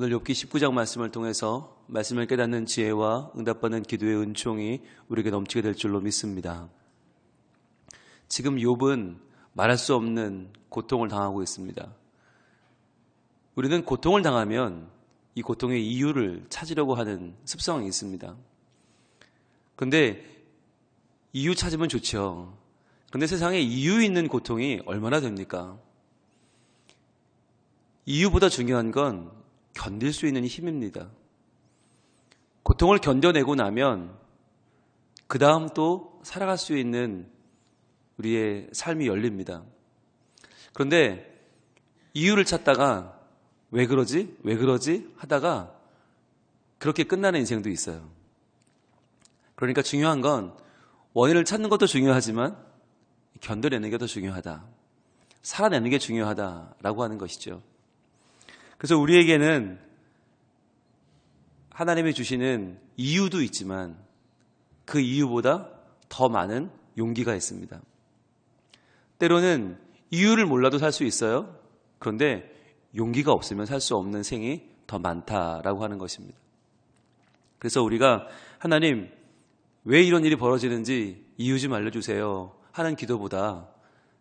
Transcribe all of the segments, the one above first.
오늘 욥기 19장 말씀을 통해서 말씀을 깨닫는 지혜와 응답받는 기도의 은총이 우리에게 넘치게 될 줄로 믿습니다. 지금 욥은 말할 수 없는 고통을 당하고 있습니다. 우리는 고통을 당하면 이 고통의 이유를 찾으려고 하는 습성이 있습니다. 그런데 이유 찾으면 좋죠. 그런데 세상에 이유 있는 고통이 얼마나 됩니까? 이유보다 중요한 건 견딜 수 있는 힘입니다. 고통을 견뎌내고 나면 그 다음 또 살아갈 수 있는 우리의 삶이 열립니다. 그런데 이유를 찾다가 왜 그러지? 왜 그러지? 하다가 그렇게 끝나는 인생도 있어요. 그러니까 중요한 건 원인을 찾는 것도 중요하지만 견뎌내는 게 더 중요하다. 살아내는 게 중요하다라고 하는 것이죠. 그래서 우리에게는 하나님이 주시는 이유도 있지만 그 이유보다 더 많은 용기가 있습니다. 때로는 이유를 몰라도 살 수 있어요. 그런데 용기가 없으면 살 수 없는 생이 더 많다라고 하는 것입니다. 그래서 우리가 하나님 왜 이런 일이 벌어지는지 이유 좀 알려주세요 하는 기도보다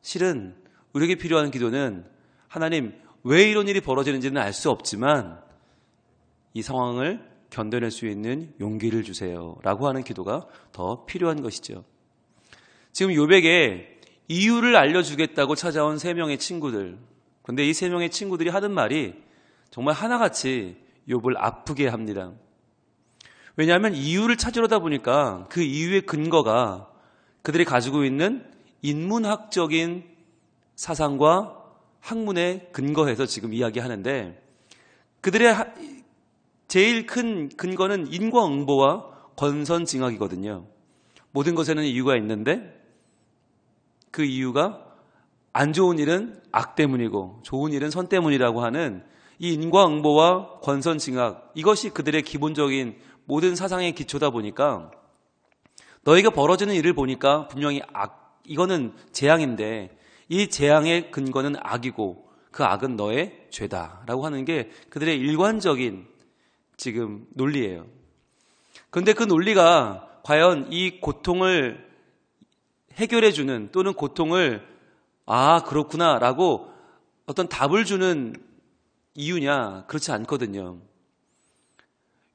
실은 우리에게 필요한 기도는 하나님 왜 이런 일이 벌어지는지는 알 수 없지만 이 상황을 견뎌낼 수 있는 용기를 주세요 라고 하는 기도가 더 필요한 것이죠. 지금 요백에 이유를 알려주겠다고 찾아온 세 명의 친구들 그런데 이 세 명의 친구들이 하는 말이 정말 하나같이 욥을 아프게 합니다. 왜냐하면 이유를 찾으려다 보니까 그 이유의 근거가 그들이 가지고 있는 인문학적인 사상과 학문에 근거해서 지금 이야기하는데 그들의 제일 큰 근거는 인과응보와 권선징악이거든요. 모든 것에는 이유가 있는데 그 이유가 안 좋은 일은 악 때문이고 좋은 일은 선 때문이라고 하는 이 인과응보와 권선징악 이것이 그들의 기본적인 모든 사상의 기초다 보니까 너희가 벌어지는 일을 보니까 분명히 악 이거는 재앙인데 이 재앙의 근거는 악이고 그 악은 너의 죄다라고 하는 게 그들의 일관적인 지금 논리예요. 그런데 그 논리가 과연 이 고통을 해결해 주는 또는 고통을 아, 그렇구나. 라고 어떤 답을 주는 이유냐? 그렇지 않거든요.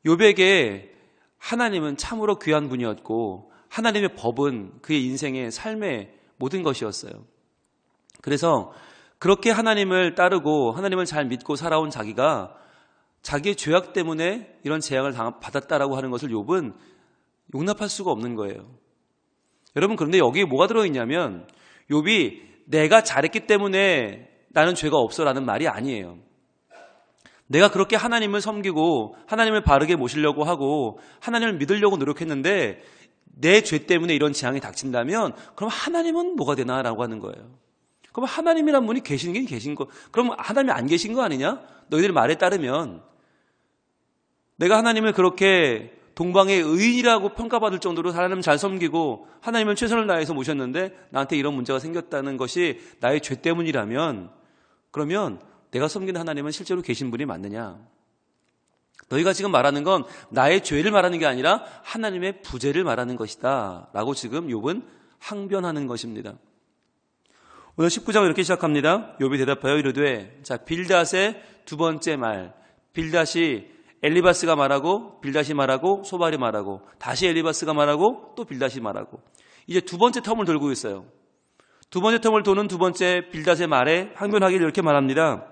요백에 하나님은 참으로 귀한 분이었고, 하나님의 법은 그의 인생의 삶의 모든 것이었어요. 그래서 그렇게 하나님을 따르고 하나님을 잘 믿고 살아온 자기가 자기의 죄악 때문에 이런 재앙을 받았다라고 하는 것을 욥은 용납할 수가 없는 거예요. 여러분 그런데 여기에 뭐가 들어있냐면 욥이 내가 잘했기 때문에 나는 죄가 없어라는 말이 아니에요. 내가 그렇게 하나님을 섬기고 하나님을 바르게 모시려고 하고 하나님을 믿으려고 노력했는데 내 죄 때문에 이런 재앙이 닥친다면 그럼 하나님은 뭐가 되나라고 하는 거예요. 그럼 하나님이란 분이 계신 게 계신 거. 그럼 하나님이 안 계신 거 아니냐? 너희들 말에 따르면 내가 하나님을 그렇게 동방의 의인이라고 평가받을 정도로 하나님을 잘 섬기고 하나님을 최선을 다해서 모셨는데 나한테 이런 문제가 생겼다는 것이 나의 죄 때문이라면 그러면 내가 섬기는 하나님은 실제로 계신 분이 맞느냐? 너희가 지금 말하는 건 나의 죄를 말하는 게 아니라 하나님의 부재를 말하는 것이다. 라고 지금 욥은 항변하는 것입니다. 오늘 19장을 이렇게 시작합니다. 욥이 대답하여 이르되 자 빌닷의 두 번째 말 빌닷이 엘리바스가 말하고 빌다시 말하고 소발이 말하고 다시 엘리바스가 말하고 또 빌다시 말하고 이제 두 번째 텀을 돌고 있어요. 두 번째 텀을 도는 두 번째 빌닷의 말에 항변하기를 이렇게 말합니다.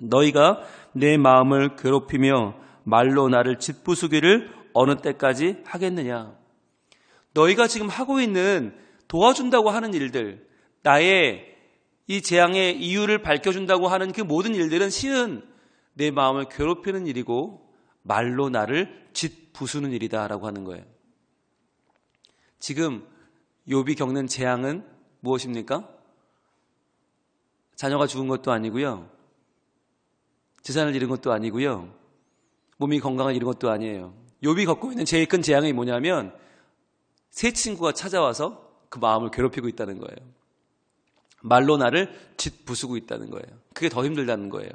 너희가 내 마음을 괴롭히며 말로 나를 짓부수기를 어느 때까지 하겠느냐? 너희가 지금 하고 있는 도와준다고 하는 일들, 나의 이 재앙의 이유를 밝혀준다고 하는 그 모든 일들은 실은 내 마음을 괴롭히는 일이고 말로 나를 짓 부수는 일이다라고 하는 거예요. 지금 욥이 겪는 재앙은 무엇입니까? 자녀가 죽은 것도 아니고요. 재산을 잃은 것도 아니고요. 몸이 건강을 잃은 것도 아니에요. 욥이 겪고 있는 제일 큰 재앙이 뭐냐면 새 친구가 찾아와서 그 마음을 괴롭히고 있다는 거예요. 말로 나를 짓 부수고 있다는 거예요. 그게 더 힘들다는 거예요.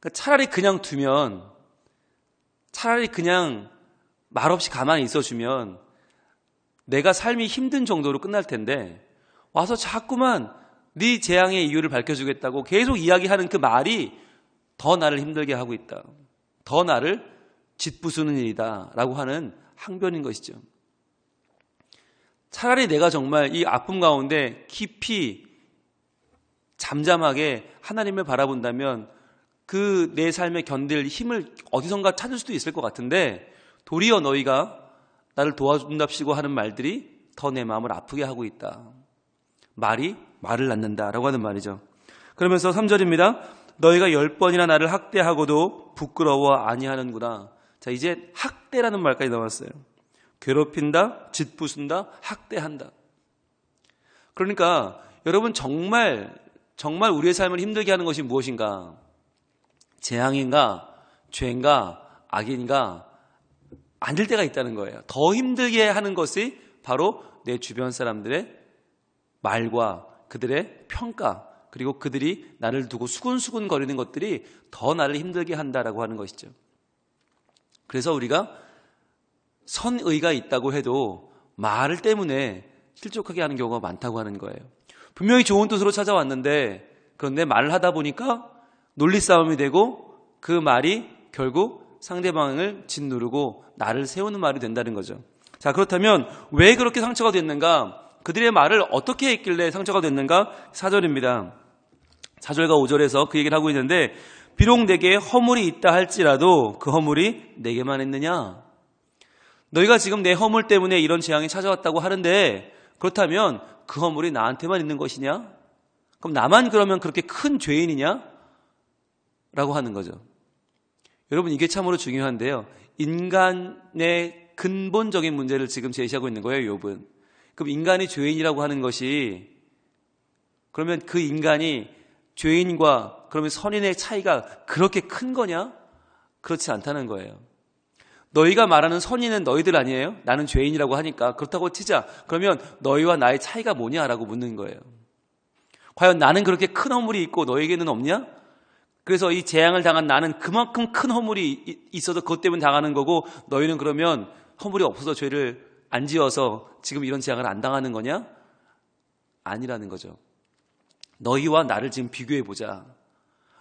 그러니까 차라리 그냥 두면 차라리 그냥 말없이 가만히 있어주면 내가 삶이 힘든 정도로 끝날 텐데 와서 자꾸만 네 재앙의 이유를 밝혀주겠다고 계속 이야기하는 그 말이 더 나를 힘들게 하고 있다. 더 나를 짓부수는 일이다. 라고 하는 항변인 것이죠. 차라리 내가 정말 이 아픔 가운데 깊이 잠잠하게 하나님을 바라본다면 그 내 삶에 견딜 힘을 어디선가 찾을 수도 있을 것 같은데 도리어 너희가 나를 도와준답시고 하는 말들이 더 내 마음을 아프게 하고 있다. 말이 말을 낳는다라고 하는 말이죠. 그러면서 3절입니다. 너희가 열 번이나 나를 학대하고도 부끄러워 아니하는구나. 자, 이제 학대라는 말까지 나왔어요. 괴롭힌다, 짓부순다, 학대한다. 그러니까 여러분 정말 정말 우리의 삶을 힘들게 하는 것이 무엇인가? 재앙인가, 죄인가, 악인가 아닐 때가 있다는 거예요. 더 힘들게 하는 것이 바로 내 주변 사람들의 말과 그들의 평가 그리고 그들이 나를 두고 수근수근 거리는 것들이 더 나를 힘들게 한다라고 하는 것이죠. 그래서 우리가 선의가 있다고 해도 말 때문에 실족하게 하는 경우가 많다고 하는 거예요. 분명히 좋은 뜻으로 찾아왔는데 그런데 말을 하다 보니까 논리 싸움이 되고 그 말이 결국 상대방을 짓누르고 나를 세우는 말이 된다는 거죠. 자, 그렇다면 왜 그렇게 상처가 됐는가? 그들의 말을 어떻게 했길래 상처가 됐는가? 4절입니다. 4절과 5절에서 그 얘기를 하고 있는데 비록 내게 허물이 있다 할지라도 그 허물이 내게만 있느냐? 너희가 지금 내 허물 때문에 이런 재앙이 찾아왔다고 하는데 그렇다면 그 허물이 나한테만 있는 것이냐? 그럼 나만 그러면 그렇게 큰 죄인이냐? 라고 하는 거죠. 여러분 이게 참으로 중요한데요. 인간의 근본적인 문제를 지금 제시하고 있는 거예요, 욥은. 그럼 인간이 죄인이라고 하는 것이 그러면 그 인간이 죄인과 그러면 선인의 차이가 그렇게 큰 거냐? 그렇지 않다는 거예요. 너희가 말하는 선인은 너희들 아니에요? 나는 죄인이라고 하니까 그렇다고 치자. 그러면 너희와 나의 차이가 뭐냐라고 묻는 거예요. 과연 나는 그렇게 큰 허물이 있고 너에게는 없냐? 그래서 이 재앙을 당한 나는 그만큼 큰 허물이 있어도 그것 때문에 당하는 거고 너희는 그러면 허물이 없어서 죄를 안 지어서 지금 이런 재앙을 안 당하는 거냐? 아니라는 거죠. 너희와 나를 지금 비교해 보자.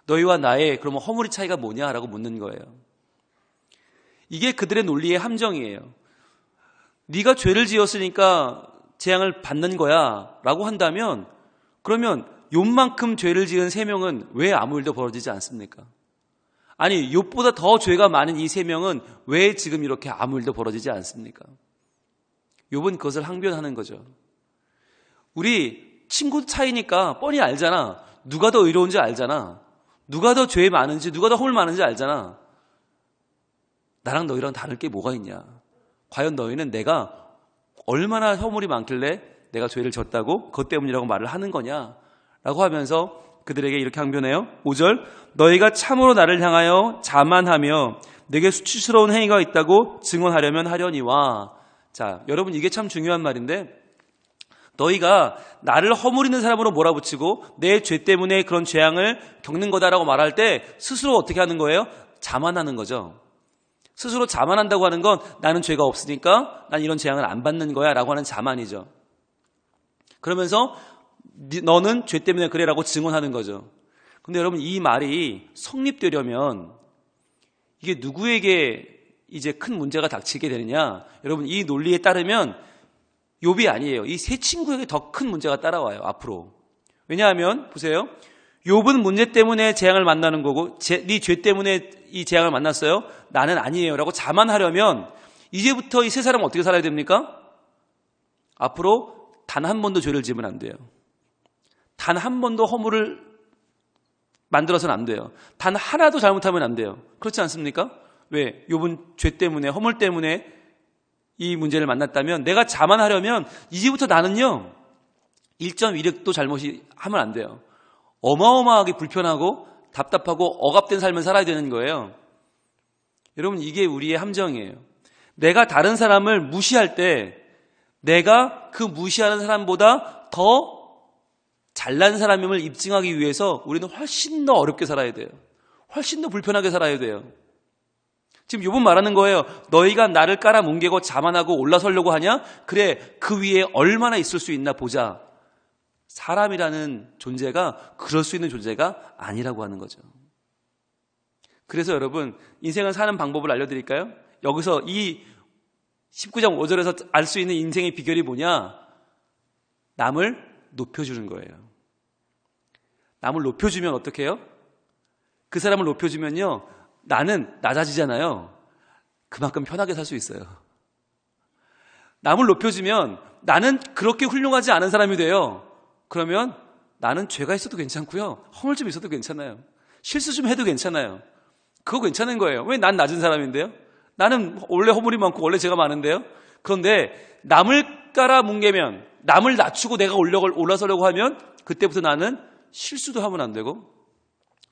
너희와 나의 그러면 허물의 차이가 뭐냐라고 묻는 거예요. 이게 그들의 논리의 함정이에요. 네가 죄를 지었으니까 재앙을 받는 거야라고 한다면 그러면 욥만큼 죄를 지은 세 명은 왜 아무 일도 벌어지지 않습니까? 아니 욥보다 더 죄가 많은 이 세 명은 왜 지금 이렇게 아무 일도 벌어지지 않습니까? 욥은 그것을 항변하는 거죠. 우리 친구 차이니까 뻔히 알잖아. 누가 더 의로운지 알잖아. 누가 더 죄 많은지, 누가 더 홀 많은지 알잖아. 나랑 너희랑 다를 게 뭐가 있냐? 과연 너희는 내가 얼마나 허물이 많길래 내가 죄를 졌다고 그것 때문이라고 말을 하는 거냐? 라고 하면서 그들에게 이렇게 항변해요. 5절 너희가 참으로 나를 향하여 자만하며 내게 수치스러운 행위가 있다고 증언하려면 하려니와 자, 여러분 이게 참 중요한 말인데 너희가 나를 허물이는 사람으로 몰아붙이고 내 죄 때문에 그런 재앙을 겪는 거다라고 말할 때 스스로 어떻게 하는 거예요? 자만하는 거죠. 스스로 자만한다고 하는 건 나는 죄가 없으니까 난 이런 재앙을 안 받는 거야 라고 하는 자만이죠. 그러면서 너는 죄 때문에 그래 라고 증언하는 거죠. 근데 여러분 이 말이 성립되려면 이게 누구에게 이제 큰 문제가 닥치게 되느냐? 여러분 이 논리에 따르면 욥이 아니에요. 이 세 친구에게 더 큰 문제가 따라와요. 앞으로. 왜냐하면 보세요. 욥은 문제 때문에 재앙을 만나는 거고 네 죄 때문에 이 재앙을 만났어요. 나는 아니에요라고 자만하려면 이제부터 이 세 사람은 어떻게 살아야 됩니까? 앞으로 단 한 번도 죄를 지으면 안 돼요. 단 한 번도 허물을 만들어서는 안 돼요. 단 하나도 잘못하면 안 돼요. 그렇지 않습니까? 왜? 욥은 죄 때문에 허물 때문에 이 문제를 만났다면 내가 자만하려면 이제부터 나는요 1.1획도 잘못이 하면 안 돼요. 어마어마하게 불편하고 답답하고 억압된 삶을 살아야 되는 거예요. 여러분 이게 우리의 함정이에요. 내가 다른 사람을 무시할 때 내가 그 무시하는 사람보다 더 잘난 사람임을 입증하기 위해서 우리는 훨씬 더 어렵게 살아야 돼요. 훨씬 더 불편하게 살아야 돼요. 지금 요번 말하는 거예요. 너희가 나를 깔아 뭉개고 자만하고 올라서려고 하냐? 그래, 그 위에 얼마나 있을 수 있나 보자. 사람이라는 존재가 그럴 수 있는 존재가 아니라고 하는 거죠. 그래서 여러분, 인생을 사는 방법을 알려드릴까요? 여기서 이 19장 5절에서 알 수 있는 인생의 비결이 뭐냐? 남을 높여주는 거예요. 남을 높여주면 어떻게 해요? 그 사람을 높여주면요. 나는 낮아지잖아요. 그만큼 편하게 살 수 있어요. 남을 높여주면 나는 그렇게 훌륭하지 않은 사람이 돼요. 그러면 나는 죄가 있어도 괜찮고요. 허물 좀 있어도 괜찮아요. 실수 좀 해도 괜찮아요. 그거 괜찮은 거예요. 왜 난 낮은 사람인데요? 나는 원래 허물이 많고 원래 죄가 많은데요? 그런데 남을 깔아 뭉개면 남을 낮추고 내가 올라서려고 하면 그때부터 나는 실수도 하면 안 되고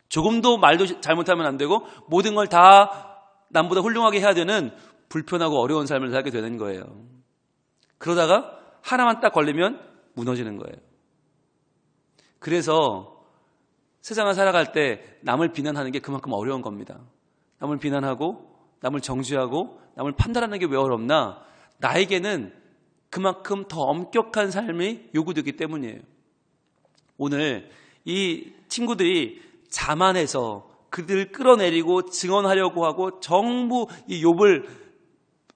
조금도 말도 잘못하면 안 되고 모든 걸 다 남보다 훌륭하게 해야 되는 불편하고 어려운 삶을 살게 되는 거예요. 그러다가 하나만 딱 걸리면 무너지는 거예요. 그래서 세상을 살아갈 때 남을 비난하는 게 그만큼 어려운 겁니다. 남을 비난하고 남을 정죄하고 남을 판단하는 게 왜 어렵나? 나에게는 그만큼 더 엄격한 삶이 요구되기 때문이에요. 오늘 이 친구들이 자만해서 그들을 끌어내리고 증언하려고 하고 정부 이 욥을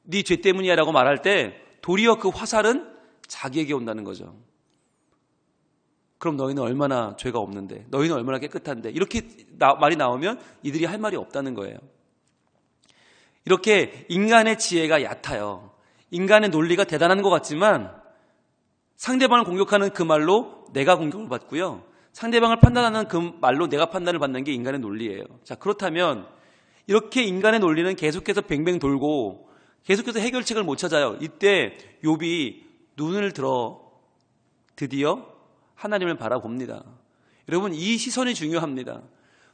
네 죄 때문이야라고 말할 때 도리어 그 화살은 자기에게 온다는 거죠. 그럼 너희는 얼마나 죄가 없는데, 너희는 얼마나 깨끗한데 이렇게 나, 말이 나오면 이들이 할 말이 없다는 거예요. 이렇게 인간의 지혜가 얕아요. 인간의 논리가 대단한 것 같지만 상대방을 공격하는 그 말로 내가 공격을 받고요. 상대방을 판단하는 그 말로 내가 판단을 받는 게 인간의 논리예요. 자, 그렇다면 이렇게 인간의 논리는 계속해서 뱅뱅 돌고 계속해서 해결책을 못 찾아요. 이때 욥이 눈을 들어 드디어 하나님을 바라봅니다. 여러분 이 시선이 중요합니다.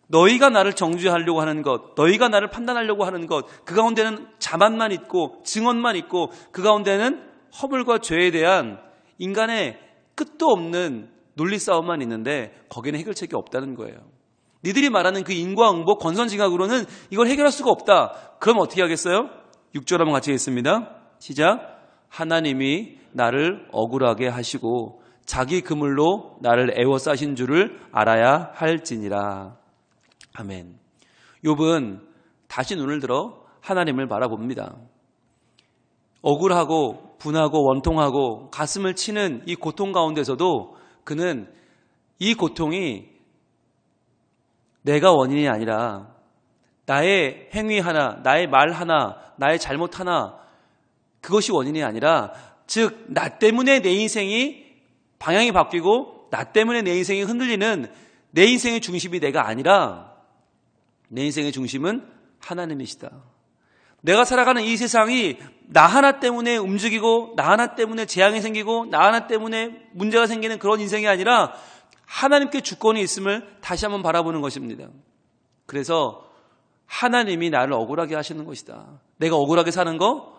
너희가 나를 정죄하려고 하는 것, 너희가 나를 판단하려고 하는 것, 그 가운데는 자만만 있고 증언만 있고 그 가운데는 허물과 죄에 대한 인간의 끝도 없는 논리 싸움만 있는데 거기는 해결책이 없다는 거예요. 니들이 말하는 그 인과응보 권선징악으로는 이걸 해결할 수가 없다. 그럼 어떻게 하겠어요? 6절 한번 같이 하겠습니다. 시작. 하나님이 나를 억울하게 하시고 자기 그물로 나를 애워싸신 줄을 알아야 할지니라. 아멘. 욥은 다시 눈을 들어 하나님을 바라봅니다. 억울하고 분하고 원통하고 가슴을 치는 이 고통 가운데서도 그는 이 고통이 내가 원인이 아니라 나의 행위 하나, 나의 말 하나, 나의 잘못 하나, 그것이 원인이 아니라, 즉, 나 때문에 내 인생이 방향이 바뀌고, 나 때문에 내 인생이 흔들리는 내 인생의 중심이 내가 아니라, 내 인생의 중심은 하나님이시다. 내가 살아가는 이 세상이 나 하나 때문에 움직이고 나 하나 때문에 재앙이 생기고 나 하나 때문에 문제가 생기는 그런 인생이 아니라 하나님께 주권이 있음을 다시 한번 바라보는 것입니다. 그래서 하나님이 나를 억울하게 하시는 것이다. 내가 억울하게 사는 거,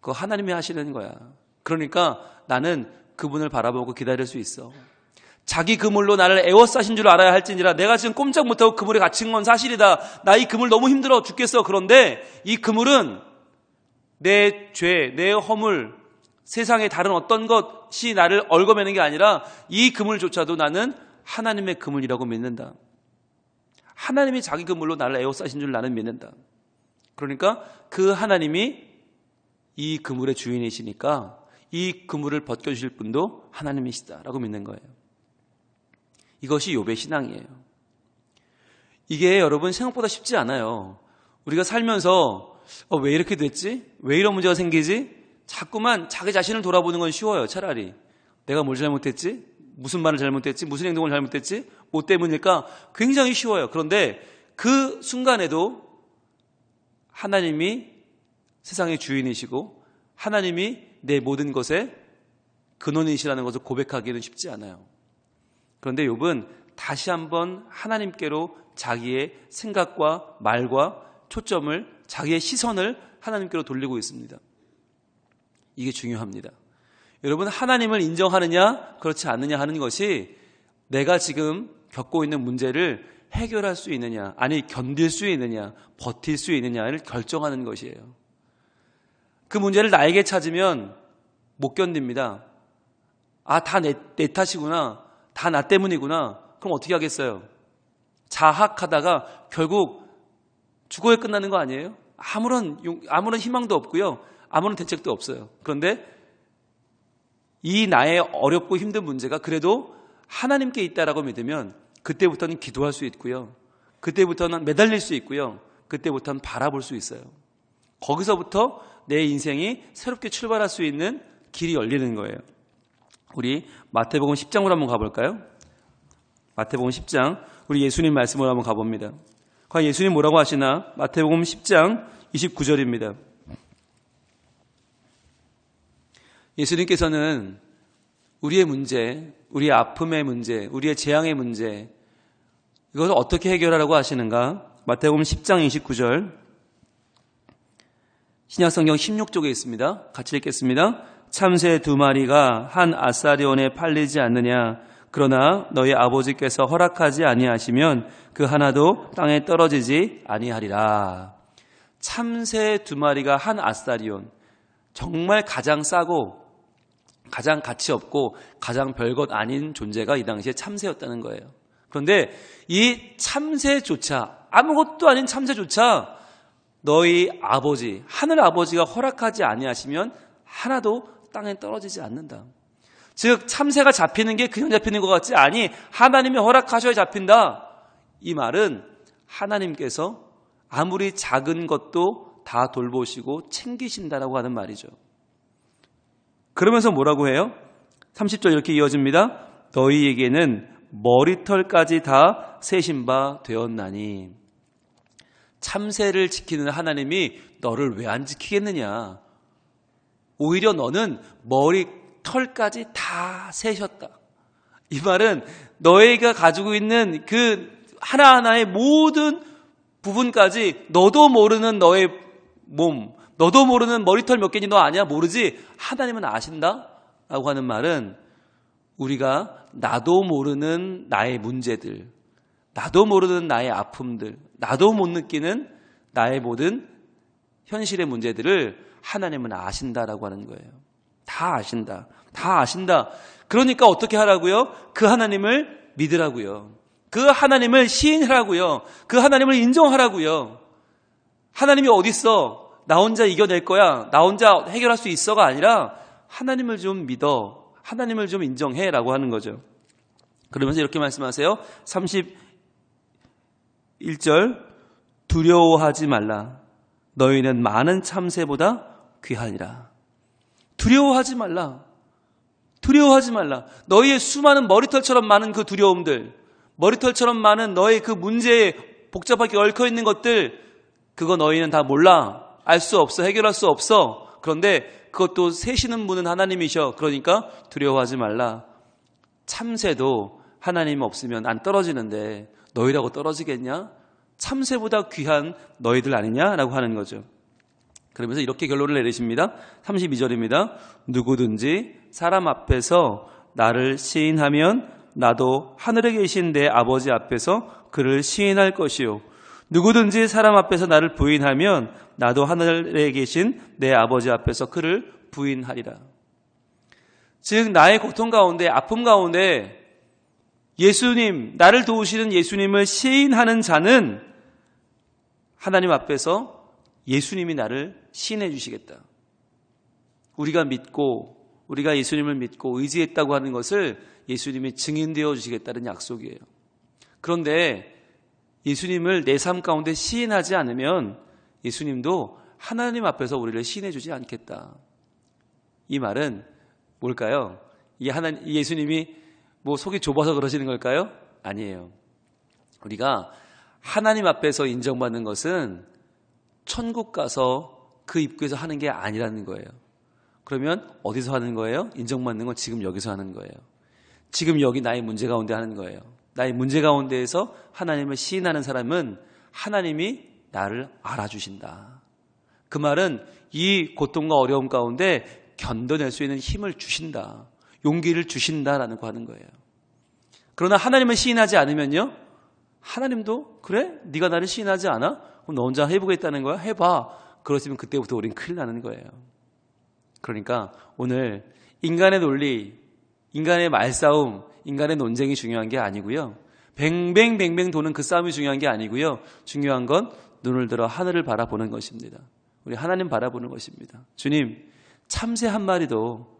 그거 하나님이 하시는 거야. 그러니까 나는 그분을 바라보고 기다릴 수 있어. 자기 그물로 나를 애워싸신 줄 알아야 할지니라 내가 지금 꼼짝 못하고 그물에 갇힌 건 사실이다. 나 이 그물 너무 힘들어 죽겠어. 그런데 이 그물은 내 죄, 내 허물, 세상의 다른 어떤 것이 나를 얽어매는 게 아니라 이 그물조차도 나는 하나님의 그물이라고 믿는다. 하나님이 자기 그물로 나를 애워싸신 줄 나는 믿는다. 그러니까 그 하나님이 이 그물의 주인이시니까 이 그물을 벗겨주실 분도 하나님이시다라고 믿는 거예요. 이것이 욥의 신앙이에요. 이게 여러분 생각보다 쉽지 않아요. 우리가 살면서 어, 왜 이렇게 됐지? 왜 이런 문제가 생기지? 자꾸만 자기 자신을 돌아보는 건 쉬워요. 차라리 내가 뭘 잘못했지? 무슨 말을 잘못했지? 무슨 행동을 잘못했지? 뭐 때문일까? 굉장히 쉬워요. 그런데 그 순간에도 하나님이 세상의 주인이시고 하나님이 내 모든 것의 근원이시라는 것을 고백하기는 쉽지 않아요. 그런데 욥은 다시 한번 하나님께로 자기의 생각과 말과 초점을 자기의 시선을 하나님께로 돌리고 있습니다. 이게 중요합니다. 여러분 하나님을 인정하느냐 그렇지 않느냐 하는 것이 내가 지금 겪고 있는 문제를 해결할 수 있느냐, 아니 견딜 수 있느냐, 버틸 수 있느냐를 결정하는 것이에요. 그 문제를 나에게 찾으면 못 견딥니다. 아, 다 내, 내 탓이구나. 다 나 때문이구나. 그럼 어떻게 하겠어요? 자학하다가 결국 죽어야 끝나는 거 아니에요? 아무런, 용- 아무런 희망도 없고요. 아무런 대책도 없어요. 그런데 이 나의 어렵고 힘든 문제가 그래도 하나님께 있다라고 믿으면 그때부터는 기도할 수 있고요. 그때부터는 매달릴 수 있고요. 그때부터는 바라볼 수 있어요. 거기서부터 내 인생이 새롭게 출발할 수 있는 길이 열리는 거예요. 우리 마태복음 10장으로 한번 가볼까요? 마태복음 10장 우리 예수님 말씀으로 한번 가봅니다. 과연 예수님 뭐라고 하시나? 마태복음 10장 29절입니다. 예수님께서는 우리의 문제, 우리의 아픔의 문제, 우리의 재앙의 문제, 이것을 어떻게 해결하라고 하시는가? 마태복음 10장 29절. 신약성경 16쪽에 있습니다. 같이 읽겠습니다. 참새 두 마리가 한 아사리온에 팔리지 않느냐? 그러나 너희 아버지께서 허락하지 아니하시면 그 하나도 땅에 떨어지지 아니하리라. 참새 두 마리가 한 아사리온. 정말 가장 싸고 가장 가치 없고 가장 별것 아닌 존재가 이 당시에 참새였다는 거예요. 그런데 이 참새조차 아무것도 아닌 참새조차 너희 아버지 하늘 아버지가 허락하지 아니하시면 하나도 땅에 떨어지지 않는다. 즉 참새가 잡히는 게 그냥 잡히는 것 같지 아니 하나님이 허락하셔야 잡힌다. 이 말은 하나님께서 아무리 작은 것도 다 돌보시고 챙기신다라고 하는 말이죠. 그러면서 뭐라고 해요? 30절 이렇게 이어집니다. 너희에게는 머리털까지 다 세신 바 되었나니. 참새를 지키는 하나님이 너를 왜 안 지키겠느냐? 오히려 너는 머리 털까지 다 세셨다. 이 말은 너희가 가지고 있는 그 하나하나의 모든 부분까지 너도 모르는 너의 몸, 너도 모르는 머리털 몇 개인지 너 아냐? 모르지? 하나님은 아신다? 라고 하는 말은 우리가 나도 모르는 나의 문제들, 나도 모르는 나의 아픔들, 나도 못 느끼는 나의 모든 현실의 문제들을 하나님은 아신다라고 하는 거예요. 다 아신다. 다 아신다. 그러니까 어떻게 하라고요? 그 하나님을 믿으라고요. 그 하나님을 시인하라고요. 그 하나님을 인정하라고요. 하나님이 어딨어? 나 혼자 이겨낼 거야. 나 혼자 해결할 수 있어가 아니라 하나님을 좀 믿어. 하나님을 좀 인정해. 라고 하는 거죠. 그러면서 이렇게 말씀하세요. 31절. 두려워하지 말라. 너희는 많은 참새보다 귀하니라. 두려워하지 말라. 두려워하지 말라. 너희의 수많은 머리털처럼 많은 그 두려움들, 머리털처럼 많은 너의 그 문제에 복잡하게 얽혀 있는 것들, 그거 너희는 다 몰라. 알 수 없어. 해결할 수 없어. 그런데 그것도 세시는 분은 하나님이셔. 그러니까 두려워하지 말라. 참새도 하나님 없으면 안 떨어지는데 너희라고 떨어지겠냐? 참새보다 귀한 너희들 아니냐라고 하는 거죠. 그러면서 이렇게 결론을 내리십니다. 32절입니다. 누구든지 사람 앞에서 나를 시인하면 나도 하늘에 계신 내 아버지 앞에서 그를 시인할 것이요. 누구든지 사람 앞에서 나를 부인하면 나도 하늘에 계신 내 아버지 앞에서 그를 부인하리라. 즉, 나의 고통 가운데, 아픔 가운데 예수님, 나를 도우시는 예수님을 시인하는 자는 하나님 앞에서 예수님이 나를 시인해 주시겠다. 우리가 믿고, 우리가 예수님을 믿고 의지했다고 하는 것을 예수님이 증인되어 주시겠다는 약속이에요. 그런데 예수님을 내 삶 가운데 시인하지 않으면 예수님도 하나님 앞에서 우리를 시인해 주지 않겠다. 이 말은 뭘까요? 예수님이 뭐 속이 좁아서 그러시는 걸까요? 아니에요. 우리가 하나님 앞에서 인정받는 것은 천국 가서 그 입구에서 하는 게 아니라는 거예요. 그러면 어디서 하는 거예요? 인정받는 건 지금 여기서 하는 거예요. 지금 여기 나의 문제 가운데 하는 거예요. 나의 문제 가운데에서 하나님을 시인하는 사람은 하나님이 나를 알아주신다. 그 말은 이 고통과 어려움 가운데 견뎌낼 수 있는 힘을 주신다. 용기를 주신다라는 거 하는 거예요. 그러나 하나님을 시인하지 않으면요. 하나님도 그래? 네가 나를 시인하지 않아? 그럼 너 혼자 해보겠다는 거야? 해봐. 그러시면 그때부터 우린 큰일 나는 거예요. 그러니까 오늘 인간의 논리, 인간의 말싸움, 인간의 논쟁이 중요한 게 아니고요. 뱅뱅뱅뱅 도는 그 싸움이 중요한 게 아니고요. 중요한 건 눈을 들어 하늘을 바라보는 것입니다. 우리 하나님 바라보는 것입니다. 주님, 참새 한 마리도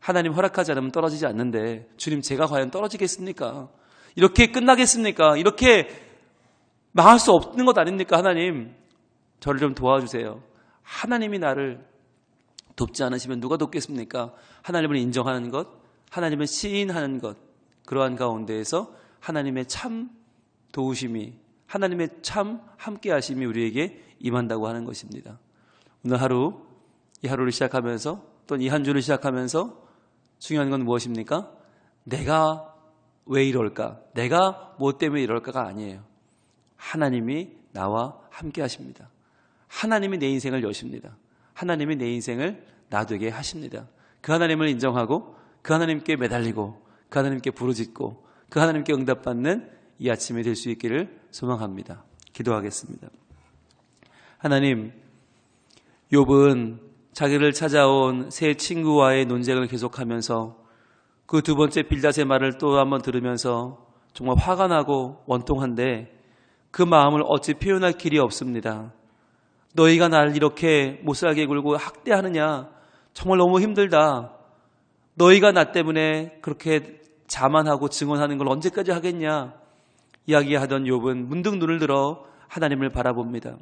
하나님 허락하지 않으면 떨어지지 않는데 주님 제가 과연 떨어지겠습니까? 이렇게 끝나겠습니까? 이렇게 망할 수 없는 것 아닙니까? 하나님 저를 좀 도와주세요. 하나님이 나를 돕지 않으시면 누가 돕겠습니까? 하나님을 인정하는 것, 하나님을 시인하는 것 그러한 가운데에서 하나님의 참 도우심이 하나님의 참 함께하심이 우리에게 임한다고 하는 것입니다. 오늘 하루 이 하루를 시작하면서 또이한 주를 시작하면서 중요한 건 무엇입니까? 내가 왜 이럴까? 내가 뭐 때문에 이럴까가 아니에요. 하나님이 나와 함께 하십니다. 하나님이 내 인생을 여십니다. 하나님이 내 인생을 나되게 하십니다. 그 하나님을 인정하고 그 하나님께 매달리고 그 하나님께 부르짖고 그 하나님께 응답받는 이 아침이 될 수 있기를 소망합니다. 기도하겠습니다. 하나님, 욥은 자기를 찾아온 새 친구와의 논쟁을 계속하면서 그 두 번째 빌닷의 말을 또 한번 들으면서 정말 화가 나고 원통한데 그 마음을 어찌 표현할 길이 없습니다. 너희가 날 이렇게 못살게 굴고 학대하느냐? 정말 너무 힘들다. 너희가 나 때문에 그렇게 자만하고 증언하는 걸 언제까지 하겠냐? 이야기하던 욥은 문득 눈을 들어 하나님을 바라봅니다.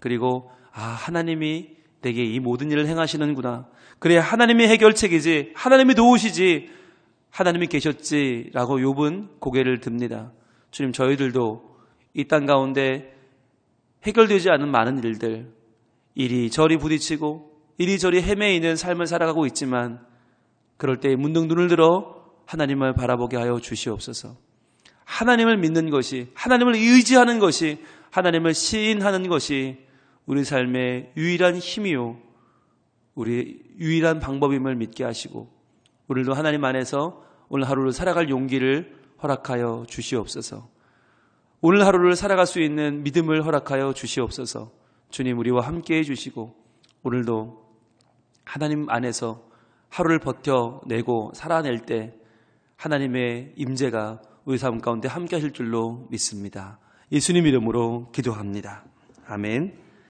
그리고 아 하나님이 내게 이 모든 일을 행하시는구나. 그래 하나님이 해결책이지. 하나님이 도우시지. 하나님이 계셨지라고 욥은 고개를 듭니다. 주님 저희들도 이 땅 가운데 해결되지 않은 많은 일들 이리저리 부딪히고 이리저리 헤매이는 삶을 살아가고 있지만 그럴 때 문득 눈을 들어 하나님을 바라보게 하여 주시옵소서. 하나님을 믿는 것이 하나님을 의지하는 것이 하나님을 시인하는 것이 우리 삶의 유일한 힘이요. 우리 유일한 방법임을 믿게 하시고 우리도 하나님 안에서 오늘 하루를 살아갈 용기를 허락하여 주시옵소서. 오늘 하루를 살아갈 수 있는 믿음을 허락하여 주시옵소서. 주님 우리와 함께 해 주시고 오늘도 하나님 안에서 하루를 버텨내고 살아낼 때 하나님의 임재가 우리 삶 가운데 함께 하실 줄로 믿습니다. 예수님 이름으로 기도합니다. 아멘.